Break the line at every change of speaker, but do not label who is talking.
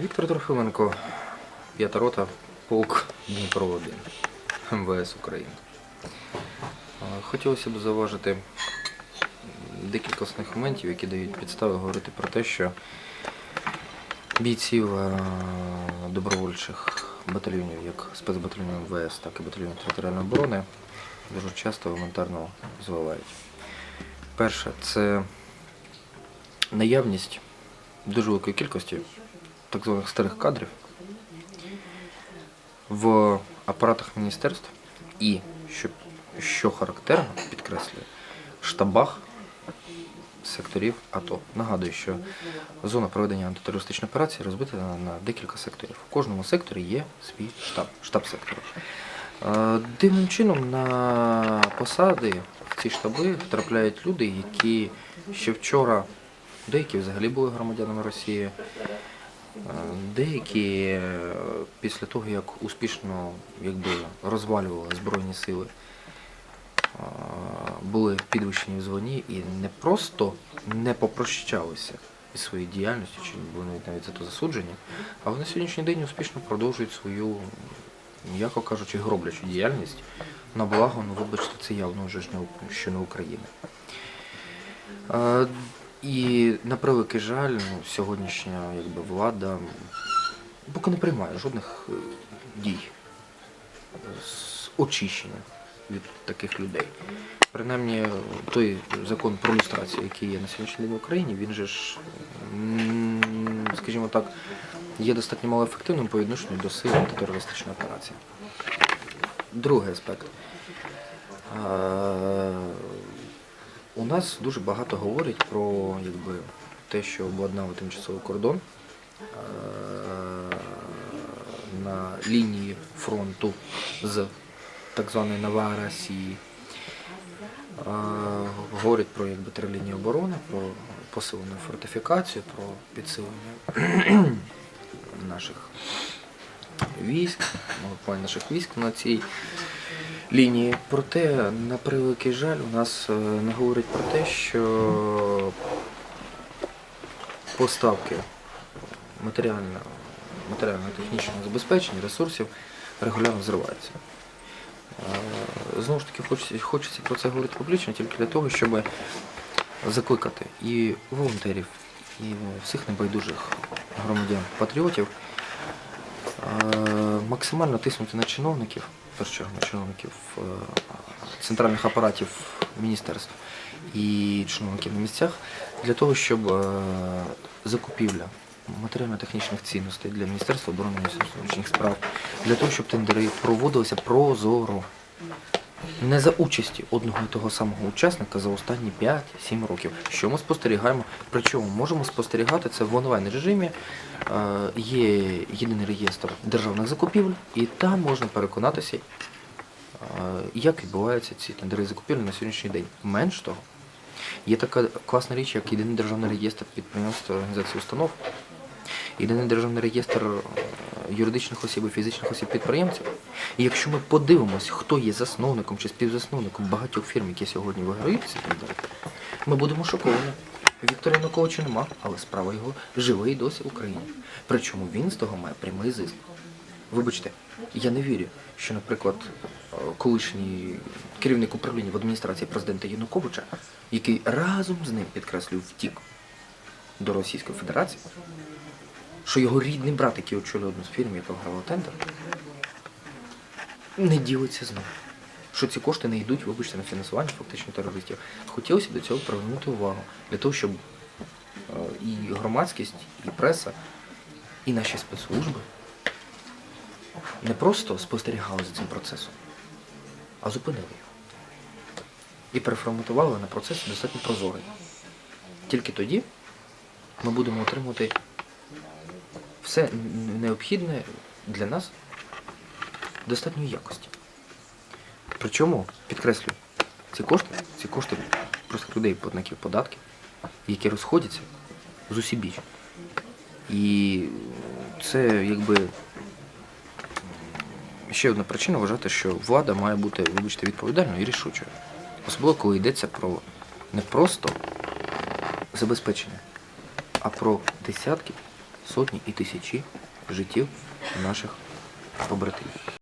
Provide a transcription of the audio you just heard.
Віктор Трофименко, п'ята рота, полк Дніпро 1 МВС України. Хотілося б зауважити декілька основних моментів, які дають підстави говорити про те, що бійців добровольчих батальйонів, як спецбатальйону МВС, так і батальйону територіальної оборони, дуже часто елементарно звивають. Перше, це наявність дуже великої кількості так званих старих кадрів в апаратах міністерств і, що, що характерно, підкреслюю, штабах секторів АТО. Нагадую, що зона проведення антитерористичної операції розбита на, декілька секторів. У кожному секторі є свій штаб, штаб сектору. Е, Дивним чином на посади в ці штаби трапляють люди, які ще вчора, деякі взагалі були громадянами Росії, деякі е, після того, як успішно якби, розвалювали Збройні сили, е, були підвищені в званні і не просто не попрощалися із своєю діяльністю, чи були навіть за то засуджені, а вони сьогоднішній день успішно продовжують свою, м'яко кажучи, гроблячу діяльність на благо, ну вибачте, це явно вже ж не, що не України. Е, І на превеликий жаль, ну, сьогоднішня якби, влада поки не приймає жодних е, дій з очищення від таких людей. Принаймні, той закон про люстрацію, який є на сьогоднішній день в Україні, він же ж, скажімо так, є достатньо малоефективним по відношенню до сил антитерористичної операції. Другий аспект. У нас дуже багато говорять про якби, те, що обладнали тимчасовий кордон е, на лінії фронту з так званої Нова Росії. Е, Говорять про якби, три лінії оборони, про посилену фортифікацію, про підсилення наших військ, ну, наших військ на цій лінії. Проте, на превеликий жаль, у нас е, не говорять про те, що поставки матеріально, матеріально-технічного забезпечення, ресурсів регулярно зриваються. Е, Знову ж таки, хочеться, хочеться про це говорити публічно тільки для того, щоб закликати і волонтерів, і всіх небайдужих громадян, патріотів е, максимально тиснути на чиновників, першу чергу на чиновників е, центральних апаратів міністерств і чиновників на місцях, для того, щоб е, закупівля матеріально-технічних цінностей для Міністерства оборони внутрішніх справ, для того, щоб тендери проводилися прозоро. Не за участі одного і того самого учасника за останні 5-7 років. Що ми спостерігаємо? Причому можемо спостерігати це в онлайн режимі. Е, Є єдиний реєстр державних закупівель, і там можна переконатися, е, як відбуваються ці тендери закупівлі на сьогоднішній день. Менш того, є така класна річ, як єдиний державний реєстр підприємств та організацій установ, єдиний державний реєстр юридичних осіб і фізичних осіб підприємців. І якщо ми подивимось, хто є засновником чи співзасновником багатьох фірм, які сьогодні виграють ці тендери, ми будемо шоковані. Віктора Януковича нема, але справа його жива і досі в Україні. Причому він з того має прямий зиск. Вибачте, я не вірю, що, наприклад, е, колишній керівник управління в адміністрації президента Януковича, який разом з ним підкреслюю втік до Російської Федерації, що його рідний брат, який очолює одну з фірм, яка виграла тендер, не ділиться з ним. Що ці кошти не йдуть, вибачте, на фінансування фактично терористів. Хотілося до цього привернути увагу для того, щоб е, і громадськість, і преса, і наші спецслужби не просто спостерігали за цим процесом, а зупинили його. І переформатували на процес достатньо прозорий. Тільки тоді ми будемо отримувати все необхідне для нас достатньої якості. Причому, підкреслюю, ці кошти, ці кошти простих людей, платників податків, які розходяться з усібіч. І це якби ще одна причина вважати, що влада має бути, вибачте, відповідальною і рішучою. Особливо, коли йдеться про не просто забезпечення, а про десятки сотні і тисячі життів наших побратимів.